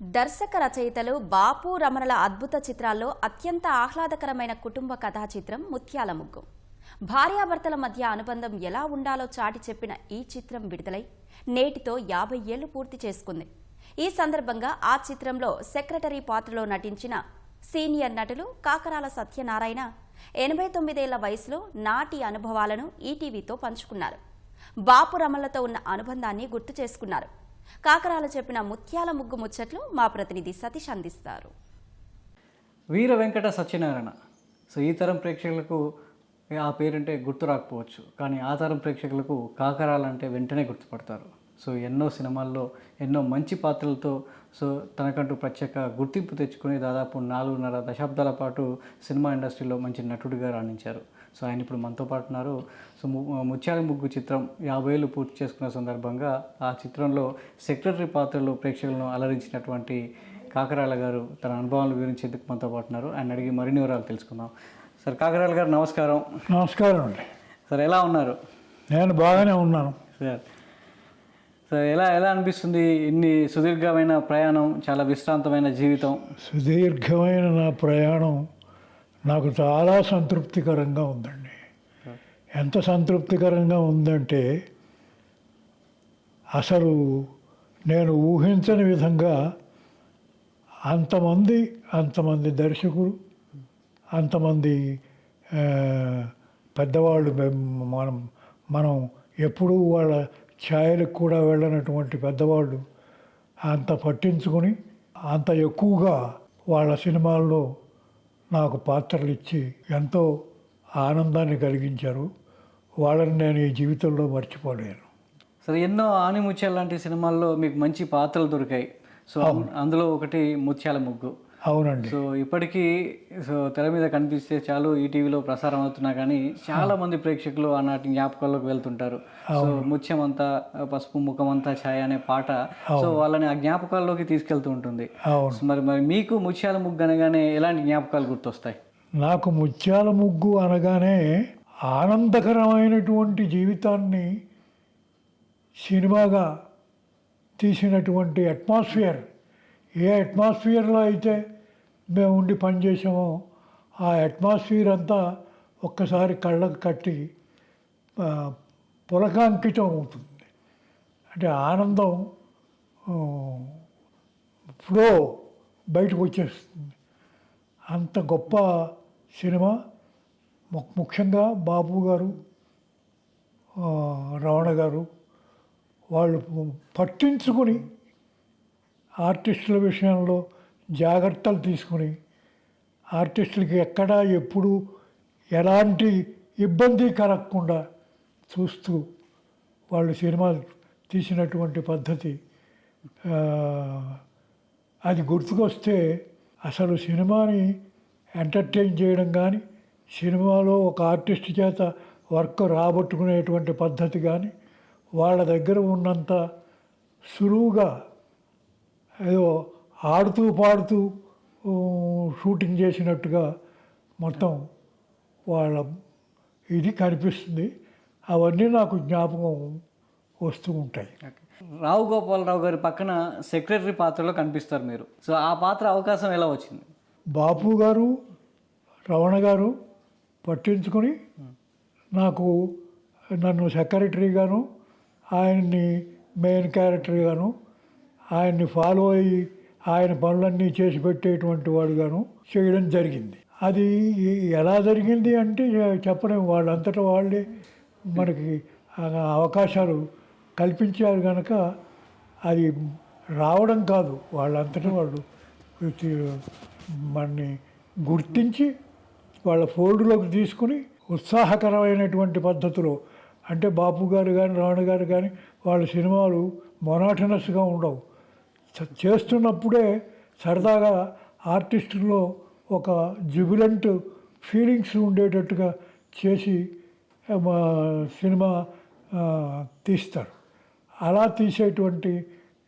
దర్శక రచయితలు బాపు రమణల అద్భుత చిత్రాల్లో అత్యంత ఆహ్లాదకరమైన కుటుంబ కథా చిత్రం ముత్యాల ముగ్గు భార్యాభర్తల మధ్య అనుబంధం ఎలా ఉండాలో చాటి చెప్పిన ఈ చిత్రం విడుదలై నేటితో యాభై ఏళ్ళు పూర్తి చేసుకుంది. ఈ సందర్భంగా ఆ చిత్రంలో సెక్రటరీ పాత్రలో నటించిన సీనియర్ నటులు కాకరాల సత్యనారాయణ ఎనభై తొమ్మిదేళ్ళ వయసులో నాటి అనుభవాలను ఈటీవీతో పంచుకున్నారు. బాపు రమణలతో ఉన్న అనుబంధాన్ని గుర్తు చేసుకున్నారు. కాకరాల చెప్పిన ముత్యాల ముగ్గు ముచ్చట్లు మా ప్రతినిధి సతీష్ అందిస్తారు. వీర వెంకట సత్యనారాయణ. సో ఈ తరం ప్రేక్షకులకు ఆ పేరంటే గుర్తు రాకపోవచ్చు. కానీ ఆ తరం ప్రేక్షకులకు కాకరాలంటే వెంటనే గుర్తుపడతారు. సో ఎన్నో సినిమాల్లో ఎన్నో మంచి పాత్రలతో సో తనకంటూ ప్రత్యేక గుర్తింపు తెచ్చుకుని దాదాపు నాలుగున్నర దశాబ్దాల పాటు సినిమా ఇండస్ట్రీలో మంచి నటుడిగా రాణించారు. సో ఆయన ఇప్పుడు మనతో పాటు ఉన్నారు. సో ము- ముత్యాల ముగ్గు చిత్రం యాభై ఏళ్ళు పూర్తి చేసుకున్న సందర్భంగా ఆ చిత్రంలో సెక్రటరీ పాత్రలో ప్రేక్షకులను అలరించినటువంటి కాకరాల గారు తన అనుభవాలు వివరించేందుకు మనతో పాటు ఉన్నారు? ఆయన అడిగి మరిన్ని వివరాలు తెలుసుకుందాం. సార్ కాకరాల గారు నమస్కారం. నమస్కారం అండి. సార్ ఎలా ఉన్నారు? నేను బాగానే ఉన్నాను. సార్ సార్ ఎలా ఎలా అనిపిస్తుంది ఇన్ని సుదీర్ఘమైన ప్రయాణం చాలా విశ్రాంతమైన జీవితం? సుదీర్ఘమైన నా ప్రయాణం నాకు చాలా సంతృప్తికరంగా ఉందండి. ఎంత సంతృప్తికరంగా ఉందంటే అసలు నేను ఊహించని విధంగా అంతమంది అంతమంది దర్శకులు అంతమంది పెద్దవాళ్ళు మనం మనం ఎప్పుడూ వాళ్ళ ఛాయలకు కూడా వెళ్ళనటువంటి పెద్దవాళ్ళు అంత పట్టించుకొని అంత ఎక్కువగా వాళ్ళ సినిమాల్లో నాకు పాత్రలు ఇచ్చి ఎంతో ఆనందాన్ని కలిగించారు. వాళ్ళని నేను ఈ జీవితంలో మర్చిపోలేను. సార్ ఎన్నో ఆనిముత్యాల లాంటి సినిమాల్లో మీకు మంచి పాత్రలు దొరికాయి. సో అందులో ఒకటి ముత్యాల ముగ్గు. అవునండి. సో ఇప్పటికీ సో తెర మీద కనిపిస్తే చాలు ఈ టీవీలో ప్రసారం అవుతున్నా కానీ చాలా మంది ప్రేక్షకులు ఆనాటి జ్ఞాపకాల్లోకి వెళ్తుంటారు. సో ముత్యం అంతా పసుపు ముఖం అంతా ఛాయ అనే పాట. సో వాళ్ళని ఆ జ్ఞాపకాల్లోకి తీసుకెళ్తూ ఉంటుంది. మరి మరి మీకు ముత్యాల ముగ్గు అనగానే ఎలాంటి జ్ఞాపకాలు గుర్తొస్తాయి? నాకు ముత్యాల ముగ్గు అనగానే ఆనందకరమైనటువంటి జీవితాన్ని సినిమాగా తీసినటువంటి అట్మాస్ఫియర్. ఏ అట్మాస్ఫియర్లో అయితే మేము ఉండి పనిచేసామో ఆ అట్మాస్ఫియర్ అంతా ఒక్కసారి కళ్ళకు కట్టి పులకాంకితం అవుతుంది. అంటే ఆనందం ఫ్లో బయటకు వచ్చేస్తుంది. అంత గొప్ప సినిమా. ముఖ్యంగా బాబు గారు రవణ రమణ గారు వాళ్ళు పట్టించుకొని ఆర్టిస్టుల విషయంలో జాగ్రత్తలు తీసుకుని ఆర్టిస్టులకి ఎక్కడా ఎప్పుడు ఎలాంటి ఇబ్బంది కలగకుండా చూస్తూ వాళ్ళు సినిమాలు తీసినటువంటి పద్ధతి అది గుర్తుకొస్తే అసలు సినిమాని ఎంటర్టైన్ చేయడం కానీ సినిమాలో ఒక ఆర్టిస్ట్ చేత వర్క్ రాబట్టుకునేటువంటి పద్ధతి కానీ వాళ్ళ దగ్గర ఉన్నంత సులువుగా ఏదో ఆడుతూ పాడుతూ షూటింగ్ చేసినట్టుగా మొత్తం వాళ్ళ ఇది కనిపిస్తుంది. అవన్నీ నాకు జ్ఞాపకం వస్తూ ఉంటాయి. రావు గోపాలరావు గారి పక్కన సెక్రటరీ పాత్రలో కనిపిస్తారు మీరు. సో ఆ పాత్ర అవకాశం ఎలా వచ్చింది? బాపు గారు రమణ గారు పట్టించుకొని నాకు నన్ను సెక్రటరీగాను ఆయన్ని మెయిన్ క్యారెక్టర్గాను ఆయన్ని ఫాలో అయ్యి ఆయన పనులన్నీ చేసి పెట్టేటువంటి వాడుగాను చేయడం జరిగింది. అది ఎలా జరిగింది అంటే చెప్పలేము. వాళ్ళంతటా వాళ్ళే మనకి అవకాశాలు కల్పించారు కనుక అది రావడం కాదు. వాళ్ళంతటా వాళ్ళు మనని గుర్తించి వాళ్ళ ఫోల్డ్లోకి తీసుకుని ఉత్సాహకరమైనటువంటి పద్ధతిలో అంటే బాపు గారు కానీ రాణు గారు కానీ వాళ్ళ సినిమాలు మొనాటనస్గా ఉండవు. చేస్తున్నప్పుడే సరదాగా ఆర్టిస్టుల్లో ఒక జుబిలెంట్ ఫీలింగ్స్ ఉండేటట్టుగా చేసి మా సినిమా తీస్తారు. అలా తీసేటువంటి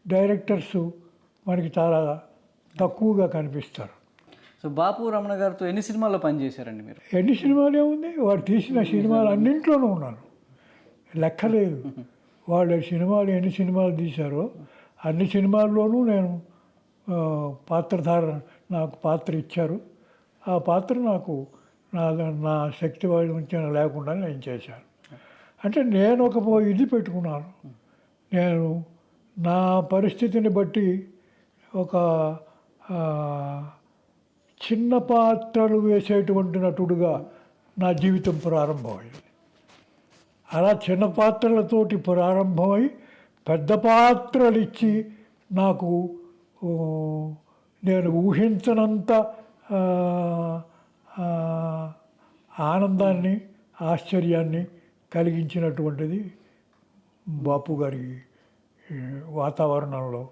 డైరెక్టర్స్ మనకి చాలా తక్కువగా కనిపిస్తారు. సో బాపు రమణ గారితో ఎన్ని సినిమాల్లో పనిచేశారండి మీరు? ఎన్ని సినిమాలు ఏముంది? వాడు తీసిన సినిమాలు అన్నింట్లోనూ ఉన్నాను లెక్కలేదు. వాళ్ళ సినిమాలు ఎన్ని సినిమాలు తీశారో అన్ని సినిమాల్లోనూ నేను పాత్రధార నాకు పాత్ర ఇచ్చారు. ఆ పాత్ర నాకు నా నా శక్తి వంచన లేకుండా నేను చేశాను. అంటే నేను ఒక ఇది పెట్టుకున్నాను. నేను నా పరిస్థితిని బట్టి ఒక చిన్న పాత్రలు వేసేటువంటి నటుడుగా నా జీవితం ప్రారంభమైంది అలా చిన్న పాత్రలతోటి ప్రారంభమై పెద్ద పాత్రలు ఇచ్చి నాకు నేను ఊహించనంత ఆనందాన్ని ఆశ్చర్యాన్ని కలిగించినటువంటిది బాపు గారి వాతావరణంలో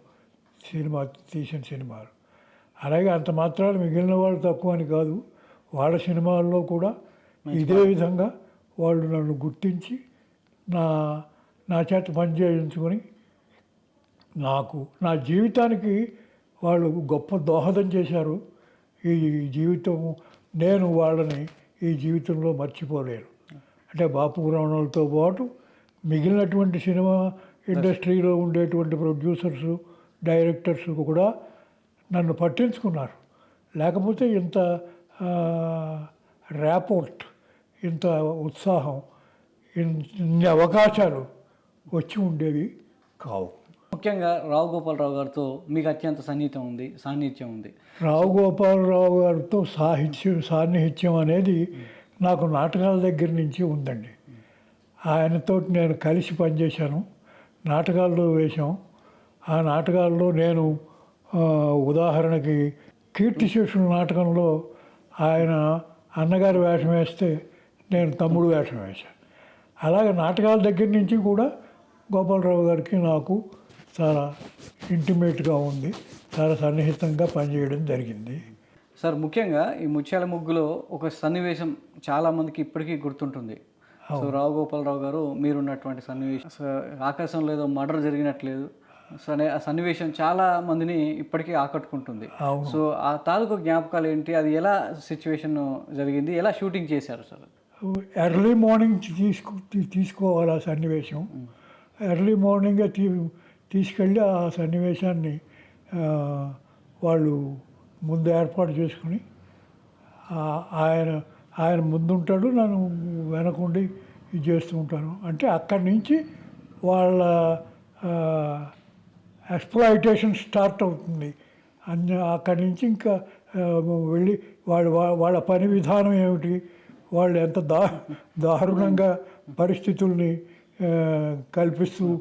సినిమా తీసిన సినిమాలు. అలాగే అంత మాత్రాలు మిగిలిన వాళ్ళు తక్కువ అని కాదు. వాళ్ళ సినిమాల్లో కూడా ఇదే విధంగా వాళ్ళు నన్ను గుర్తించి నా నా చేత పని చేయించుకొని నాకు నా జీవితానికి వాళ్ళు గొప్ప దోహదం చేశారు. ఈ జీవితం నేను వాళ్ళని ఈ జీవితంలో మర్చిపోలేను. అంటే బాపు పురాణాలతో పాటు మిగిలినటువంటి సినిమా ఇండస్ట్రీలో ఉండేటువంటి ప్రొడ్యూసర్స్ డైరెక్టర్స్ కూడా నన్ను పట్టించుకున్నారు. లేకపోతే ఇంత ర్యాపోర్ట్ ఇంత ఉత్సాహం ఇన్- ఇన్ని అవకాశాలు వచ్చి ఉండేవి కావు. ముఖ్యంగా రావు గోపాలరావు గారితో మీకు అత్యంత సన్నిహితం ఉంది సాన్నిధ్యం ఉంది. రావు గోపాలరావు గారితో సాహిత్యం సాన్నిహిత్యం అనేది నాకు నాటకాల దగ్గర నుంచి ఉందండి. ఆయనతో నేను కలిసి పనిచేశాను. నాటకాల్లో వేశాం. ఆ నాటకాల్లో నేను ఉదాహరణకి కీర్తిశేషుల నాటకంలో ఆయన అన్నగారి వేషం వేస్తే నేను తమ్ముడు వేషం వేశాను అలాగే నాటకాల దగ్గర నుంచి కూడా గోపాలరావు గారికి నాకు చాలా ఇంటిమేట్గా ఉంది చాలా సన్నిహితంగా పనిచేయడం జరిగింది. సార్ ముఖ్యంగా ఈ ముత్యాల ముగ్గులో ఒక సన్నివేశం చాలా మందికి ఇప్పటికీ గుర్తుంటుంది. సో రావు గోపాలరావు గారు మీరున్నటువంటి సన్నివేశం. సో ఆకాశంలో ఏదో మర్డర్ జరిగినట్లేదు. సరే ఆ సన్నివేశం చాలా మందిని ఇప్పటికీ ఆకట్టుకుంటుంది. సో ఆ తాలూకు జ్ఞాపకాలు ఏంటి? అది ఎలా సిచ్యువేషన్ జరిగింది? ఎలా షూటింగ్ చేశారు సార్? ఎర్లీ మార్నింగ్ తీసుకు తీసుకోవాలి ఆ సన్నివేశం. ఎర్లీ మార్నింగే తీ తీసుకెళ్ళి ఆ సన్నివేశాన్ని వాళ్ళు ముందు ఏర్పాటు చేసుకుని ఆయన ఆయన ముందుంటాడు నన్ను వెనకుండి ఇది చేస్తూ ఉంటాను. అంటే అక్కడి నుంచి వాళ్ళ ఎక్స్ప్లాయిటేషన్ స్టార్ట్ అవుతుంది. అన్ని అక్కడి నుంచి ఇంకా వెళ్ళి వాళ్ళ వాళ్ళ పని విధానం ఏమిటి వాళ్ళు ఎంత దా దారుణంగా పరిస్థితుల్ని కల్పిస్తూ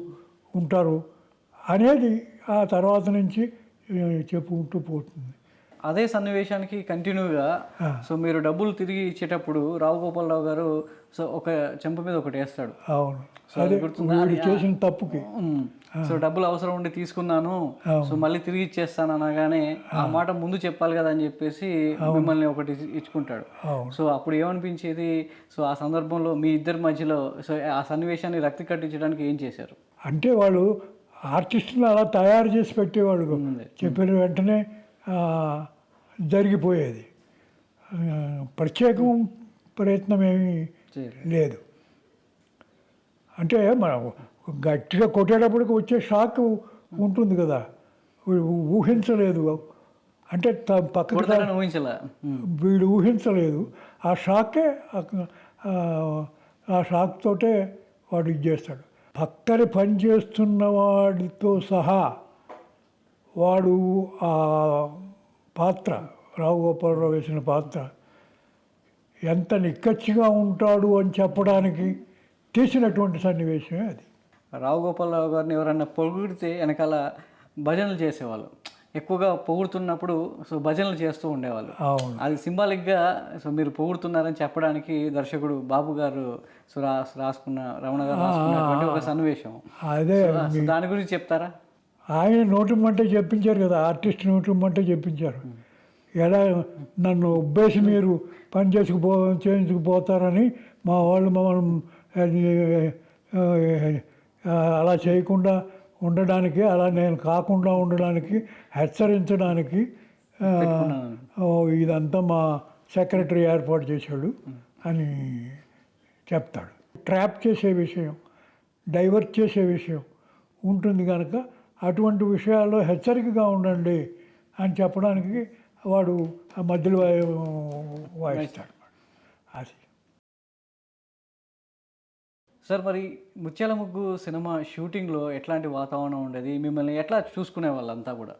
ఉంటారు అనేది ఆ తర్వాత నుంచి చెప్పుకుంటూ పోతుంది. అదే సన్నివేశానికి కంటిన్యూగా. సో మీరు డబ్బులు తిరిగి ఇచ్చేటప్పుడు రావు గోపాలరావు గారు సో ఒక చెంప మీద ఒకటి వేస్తాడు. అవును. చేసిన తప్పుకి. సో డబ్బులు అవసరం ఉండి తీసుకున్నాను. సో మళ్ళీ తిరిగి ఇచ్చేస్తాను అనగానే ఆ మాట ముందు చెప్పాలి కదా అని చెప్పేసి మిమ్మల్ని ఒకటి ఇచ్చి- ఇచ్చుకుంటాడు. సో అప్పుడు ఏమనిపించేది? సో ఆ సందర్భంలో మీ ఇద్దరి మధ్యలో సో ఆ సన్నివేశాన్ని రక్తి కట్టించడానికి ఏం చేశారు? అంటే వాళ్ళు ఆర్టిస్టులు అలా తయారు చేసి పెట్టేవాళ్ళు. చెప్పిన వెంటనే జరిగిపోయేది. ప్రత్యేకం ప్రయత్నం ఏమీ. లేదు. అంటే మనం గట్టిగా కొట్టేటప్పటికి వచ్చే షాక్ ఉంటుంది కదా. ఊహించలేదు. అంటే ఉమ్. వీడు ఊహించలేదు. ఆ షాకే ఆ- షాక్ తోటే వాడు ఇది చేస్తాడు. పక్కన పని చేస్తున్న వాడితో సహా వాడు ఆ పాత్ర రావు గోపాలరావు వేసిన పాత్ర ఎంత నిక్కచ్చిగా ఉంటాడు అని చెప్పడానికి తీసినటువంటి సన్నివేశమే అది. రావు గోపాలరావు గారిని ఎవరన్నా పొగిడితే వెనకాల భజనలు చేసేవాళ్ళు. ఎక్కువగా పొగుడుతున్నప్పుడు సో భజనలు చేస్తూ ఉండేవాళ్ళు. అది సింబాలిక్గా సో మీరు పొగుడుతున్నారని చెప్పడానికి దర్శకుడు బాబు గారు సో రాసుకున్న రమణ గారు రాసుకున్నటువంటి ఒక సన్నివేశం. అదే దాని గురించి చెప్తారా? ఆయన నోటమంటే చెప్పించారు కదా ఆర్టిస్ట్ నోటమంటే చెప్పించారు. ఎలా నన్ను ఉబ్బేసి మీరు పని చేసుకుపో చేయించుకుపోతారని మా వాళ్ళు మమ్మల్ని అలా చేయకుండా ఉండడానికి అలా నేను కాకుండా ఉండడానికి హెచ్చరించడానికి ఇదంతా మా సెక్రటరీ ఏర్పాటు చేశాడు అని చెప్తాడు. ట్రాప్ చేసే విషయం డైవర్ట్ చేసే విషయం ఉంటుంది కనుక అటువంటి విషయాల్లో హెచ్చరికగా ఉండండి అని చెప్పడానికి వాడు ఆ మధ్యలో వాయిస్తాడు. అది. సార్ మరి ముత్యాల ముగ్గు సినిమా షూటింగ్లో ఎట్లాంటి వాతావరణం ఉండేది? మిమ్మల్ని ఎట్లా చూసుకునే వాళ్ళంతా కూడా?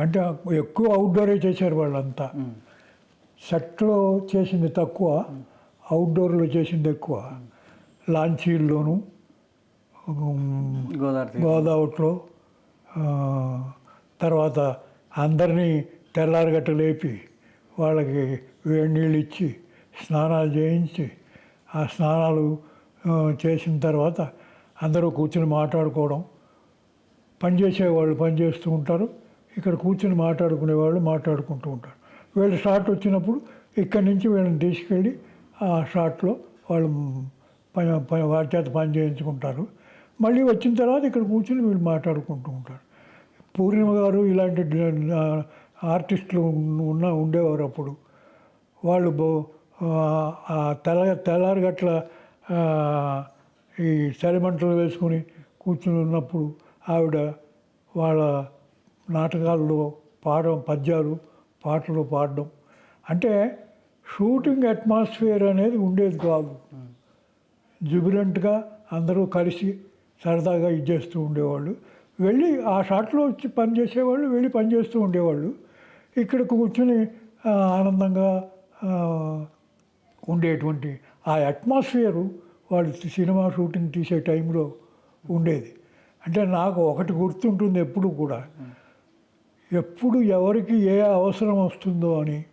అంటే ఎక్కువ అవుట్డోరే చేశారు వాళ్ళంతా. సెట్లో చేసింది తక్కువ అవుట్డోర్లో చేసింది ఎక్కువ. లాంచీల్లోనూ గోదావరి. గోదావరిలో తర్వాత అందరినీ తెల్లారగట్ట లేపి వాళ్ళకి వేడి నీళ్ళు ఇచ్చి స్నానాలు చేయించి ఆ స్నానాలు చేసిన తర్వాత అందరూ కూర్చుని మాట్లాడుకోవడం. పనిచేసేవాళ్ళు పని చేస్తూ ఉంటారు. ఇక్కడ కూర్చుని మాట్లాడుకునే వాళ్ళు మాట్లాడుకుంటూ ఉంటారు. వీళ్ళు షార్ట్ వచ్చినప్పుడు ఇక్కడి నుంచి వీళ్ళని తీసుకెళ్ళి ఆ షార్ట్లో వాళ్ళు పని పని వారి చేత పని చేయించుకుంటారు. మళ్ళీ వచ్చిన తర్వాత ఇక్కడ కూర్చుని వీళ్ళు మాట్లాడుకుంటూ ఉంటారు. పూర్ణిమ గారు ఇలాంటి ఆర్టిస్టులు ఉన్న ఉండేవారు అప్పుడు. వాళ్ళు బో- ఆ- ఆ తెల్ల తెల్లారిగట్ల ఈ చలిమంటలు వేసుకుని కూర్చుని ఉన్నప్పుడు ఆవిడ వాళ్ళ నాటకాల్లో పాడడం పద్యాలు పాటలు పాడడం. అంటే షూటింగ్ అట్మాస్ఫియర్ అనేది ఉండేది కాదు. జుబిలెంట్గా అందరూ కలిసి సరదాగా ఇచ్చేస్తూ ఉండేవాళ్ళు. వెళ్ళి ఆ షాట్లో వచ్చి పనిచేసేవాళ్ళు వెళ్ళి పనిచేస్తూ ఉండేవాళ్ళు. ఇక్కడ కూర్చొని ఆనందంగా ఉండేటువంటి ఆ అట్మాస్ఫియరు వాళ్ళు సినిమా షూటింగ్ తీసే టైంలో ఉండేది. అంటే నాకు ఒకటి గుర్తుంటుంది ఎప్పుడు కూడా. ఎప్పుడు ఎవరికి ఏ అవసరం వస్తుందో అని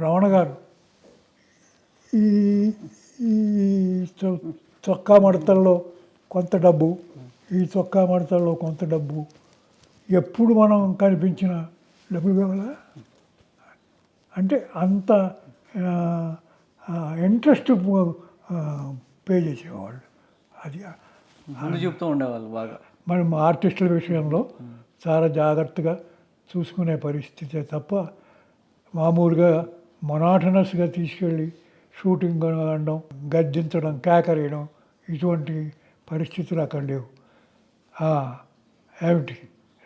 రమణ గారు. ఈ ఈ చొక్కా మడతల్లో కొంత డబ్బు ఈ చొక్కా మడతల్లో కొంత డబ్బు ఎప్పుడు మనం కనిపించిన డబ్బులు కావాలా అంటే అంత ఇంట్రెస్ట్ పే చేసేవాళ్ళు అది ముందు చూపుతూ ఉండేవాళ్ళు బాగా. మనం ఆర్టిస్టుల విషయంలో చాలా జాగ్రత్తగా చూసుకునే పరిస్థితే తప్ప మామూలుగా మొనాటనస్గా తీసుకెళ్ళి షూటింగ్ అనడం గద్దించడం కేకరేయడం ఇటువంటి పరిస్థితులు అక్కడ లేవు. ఏమిటి?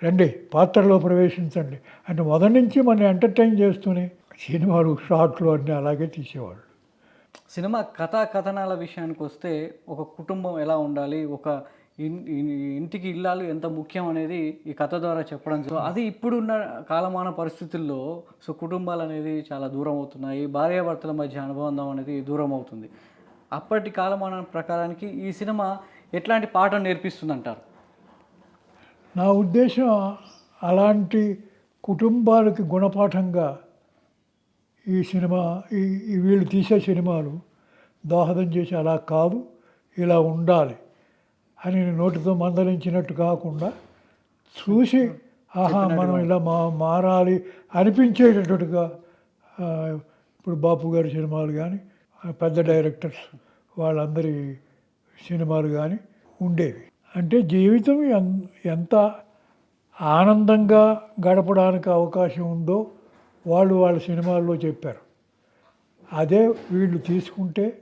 రండి పాత్రలో ప్రవేశించండి. అంటే మొదటి నుంచి మనం ఎంటర్టైన్ చేస్తూనే సినిమాలు షార్ట్లు అన్నీ అలాగే తీసేవాళ్ళు. సినిమా కథా కథనాల విషయానికి వస్తే ఒక కుటుంబం ఎలా ఉండాలి ఒక ఇన్- ఇంటికి ఇల్లాలు ఎంత ముఖ్యం అనేది ఈ కథ ద్వారా చెప్పడం సో అది ఇప్పుడున్న కాలమాన పరిస్థితుల్లో సో కుటుంబాలు అనేది చాలా దూరం అవుతున్నాయి భార్యాభర్తల మధ్య అనుబంధం అనేది దూరం అవుతుంది. అప్పటి కాలమాన ప్రకారానికి ఈ సినిమా ఎట్లాంటి పాఠం నేర్పిస్తుంది అంటారు నా ఉద్దేశం అలాంటి కుటుంబాలకి గుణపాఠంగా ఈ సినిమా ఈ వీళ్ళు తీసే సినిమాలు దోహదం చేసి అలా కాదు ఇలా ఉండాలి అని నోటితో మందలించినట్టు కాకుండా చూసి ఆహా మనం ఇలా మా మారాలి అనిపించేటట్టుగా ఇప్పుడు బాపు గారి సినిమాలు కానీ పెద్ద డైరెక్టర్స్ వాళ్ళందరి సినిమాలు కానీ ఉండేవి. అంటే జీవితం ఎంత ఆనందంగా గడపడానికి అవకాశం ఉందో వాళ్ళు వాళ్ళ సినిమాల్లో చెప్పారు. అదే వీళ్ళు తీసుకుంటే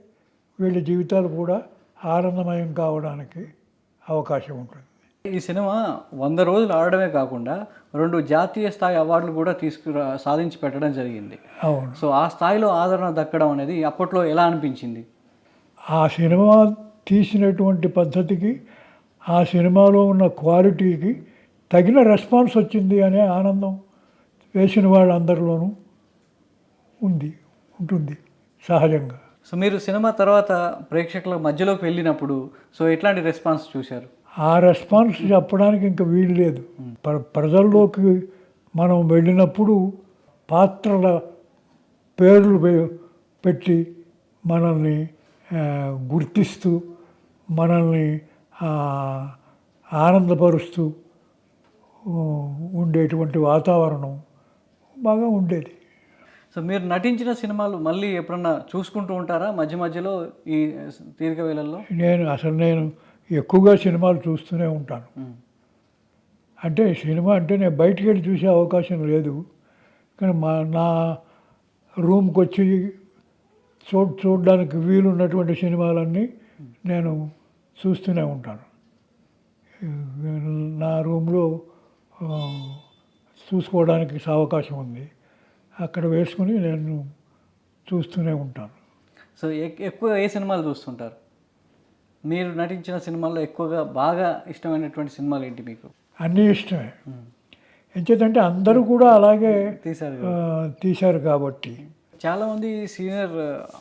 వీళ్ళ జీవితాలు కూడా ఆనందమయం కావడానికి అవకాశం ఉంటుంది. ఈ సినిమా వంద రోజులు ఆడడమే కాకుండా రెండు జాతీయ స్థాయి అవార్డులు కూడా తీసుకురా సాధించి పెట్టడం జరిగింది. అవును. సో ఆ స్థాయిలో ఆదరణ దక్కడం అనేది అప్పట్లో ఎలా అనిపించింది? ఆ సినిమా తీసినటువంటి పద్ధతికి ఆ సినిమాలో ఉన్న క్వాలిటీకి తగిన రెస్పాన్స్ వచ్చింది అనే ఆనందం. వేసిన వాళ్ళందరిలోనూ ఉంది ఉంటుంది సహజంగా. సో మీరు సినిమా తర్వాత ప్రేక్షకుల మధ్యలోకి వెళ్ళినప్పుడు సో ఎట్లాంటి రెస్పాన్స్ చూశారు? ఆ రెస్పాన్స్ చెప్పడానికి ఇంకా వీలు లేదు. ప్ర ప్రజల్లోకి మనం వెళ్ళినప్పుడు పాత్రల పేర్లు పెట్టి మనల్ని గుర్తిస్తూ మనల్ని ఆనందపరుస్తూ ఉండేటువంటి వాతావరణం బాగా ఉండేది. సో మీరు నటించిన సినిమాలు మళ్ళీ ఎప్పుడన్నా చూసుకుంటూ ఉంటారా? మధ్య మధ్యలో ఈ తీరిక వేళల్లో? నేను అసలు నేను ఎక్కువగా సినిమాలు చూస్తూనే ఉంటాను. అంటే సినిమా అంటే నేను బయటికి వెళ్ళి చూసే అవకాశం లేదు. కానీ మా నా రూమ్కి వచ్చి చూ చూడడానికి వీలున్నటువంటి సినిమాలన్నీ నేను చూస్తూనే ఉంటాను. నా రూమ్లో చూసుకోవడానికి అవకాశం ఉంది. అక్కడ వేసుకుని నేను చూస్తూనే ఉంటాను. సో ఎక్- ఎక్కువ ఏ సినిమాలు చూస్తుంటారు? మీరు నటించిన సినిమాల్లో ఎక్కువగా బాగా ఇష్టమైనటువంటి సినిమాలు ఏంటి మీకు? అన్నీ ఇష్టమే. ఎంచేతంటే అందరూ కూడా అలాగే తీశారు తీశారు కాబట్టి. చాలామంది సీనియర్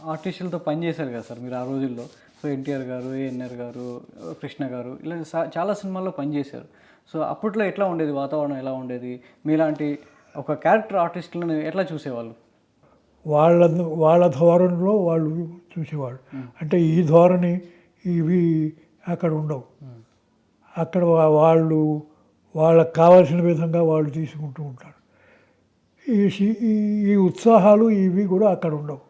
ఆర్టిస్టులతో పనిచేశారు కదా సార్ మీరు ఆ రోజుల్లో. సో ఎన్టీఆర్ గారు ఏఎన్ఆర్ గారు కృష్ణ గారు ఇలా చాలా సినిమాల్లో పనిచేశారు సో అప్పట్లో ఎట్లా ఉండేది? వాతావరణం ఎలా ఉండేది? మీలాంటి ఒక క్యారెక్టర్ ఆర్టిస్టులను ఎట్లా చూసేవాళ్ళు? వాళ్ళ వాళ్ళ ధోరణిలో వాళ్ళు చూసేవాళ్ళు. అంటే ఈ ధోరణి ఇవి అక్కడ ఉండవు. అక్కడ వాళ్ళు వాళ్ళకి కావాల్సిన విధంగా వాళ్ళు తీసుకుంటూ ఉంటారు. ఈ ఈ ఈ ఉత్సాహాలు ఇవి కూడా అక్కడ ఉండవు.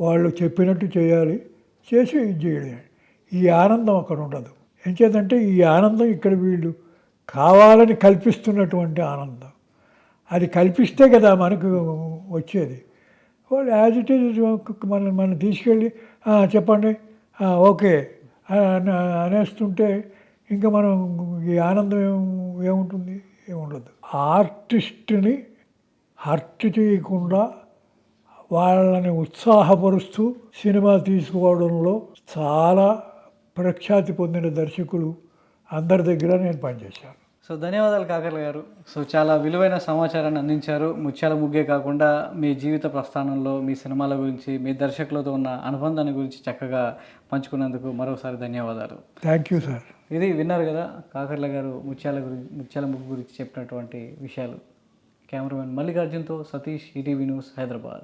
వాళ్ళు చెప్పినట్టు చేయాలి చేసి ఇది చేయడమే ఈ ఆనందం అక్కడ ఉండదు. ఎంచేదంటే ఈ ఆనందం ఇక్కడ వీళ్ళు కావాలని కల్పిస్తున్నటువంటి ఆనందం. అది కల్పిస్తే కదా మనకు వచ్చేది. వాళ్ళు యాజ్ ఇట్ ఈజ్ మనం మనం తీసుకెళ్ళి చెప్పండి. ఓకే. అనేస్తుంటే ఇంకా మనం ఈ ఆనందం ఏం ఏముంటుంది? ఏముండదు. ఆర్టిస్ట్ని హర్ట్ చేయకుండా వాళ్ళని ఉత్సాహపరుస్తూ సినిమా తీసుకోవడంలో చాలా ప్రఖ్యాతి పొందిన దర్శకులు అందరి దగ్గర నేను పనిచేశాను. సో ధన్యవాదాలు కాకర్ల గారు. సో చాలా విలువైన సమాచారాన్ని అందించారు. ముత్యాల ముగ్గే కాకుండా మీ జీవిత ప్రస్థానంలో మీ సినిమాల గురించి మీ దర్శకులతో ఉన్న అనుబంధాన్ని గురించి చక్కగా పంచుకున్నందుకు మరోసారి ధన్యవాదాలు. థ్యాంక్ యూ సార్ ఇది విన్నారు కదా కాకర్ల గారు ముత్యాల గురించి ముత్యాల ముగ్గు గురించి చెప్పినటువంటి విషయాలు. కెమెరామెన్ మల్లికార్జున్తో సతీష్ ఈటీవీ న్యూస్ హైదరాబాద్.